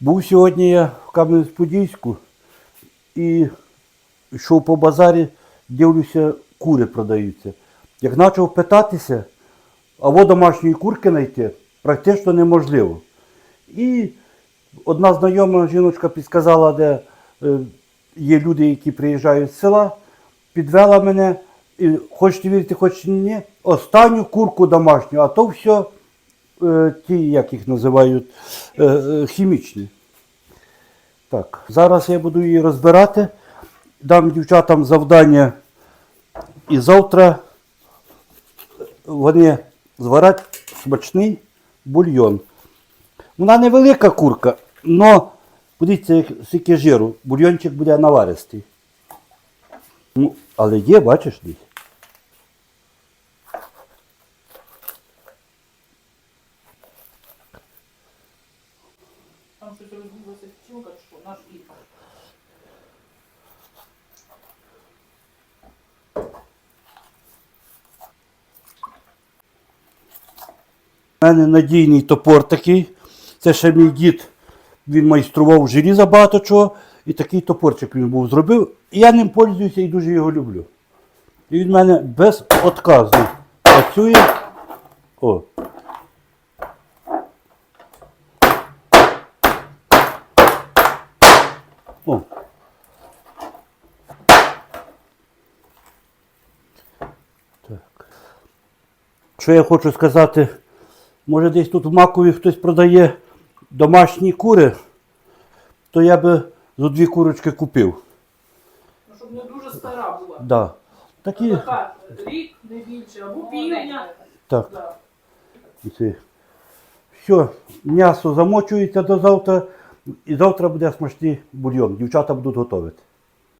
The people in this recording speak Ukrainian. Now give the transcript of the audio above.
Був сьогодні я в Кам'янець-Подільську і йшов по базарі, дивлюся, кури продаються. Як почав питатися, а во домашньої курки знайти практично неможливо. І одна знайома жіночка підказала, де е, є люди, які приїжджають з села, підвела мене, і хочете вірити, хочете ні, останню курку домашню, а то все ті, як їх називають, е, е, хімічні. Так, зараз я буду її розбирати, дам дівчатам завдання і завтра вони зварять смачний бульйон. Вона невелика курка, але подивіться, скільки жиру, бульйончик буде наваристий. Ну, але є, бачиш десь. Там щось розбилася пчелка, чи що, наш кіт. У мене надійний топор такий. Це ще мій дід. Він майстрував желіза багато чого. І такий топорчик він був зробив. І я ним пользуюся і дуже його люблю. І він в мене безотказно працює. О. О. Так. Що я хочу сказати, може десь тут в Макові хтось продає домашні кури, то я би зо дві курочки купив. Ну, щоб не дуже стара була. Да. Такі, Така, рік, не більше, або півдня. так. Да. Все, м'ясо замочується до завтра, і завтра буде смачний бульйон. Дівчата будуть готувати.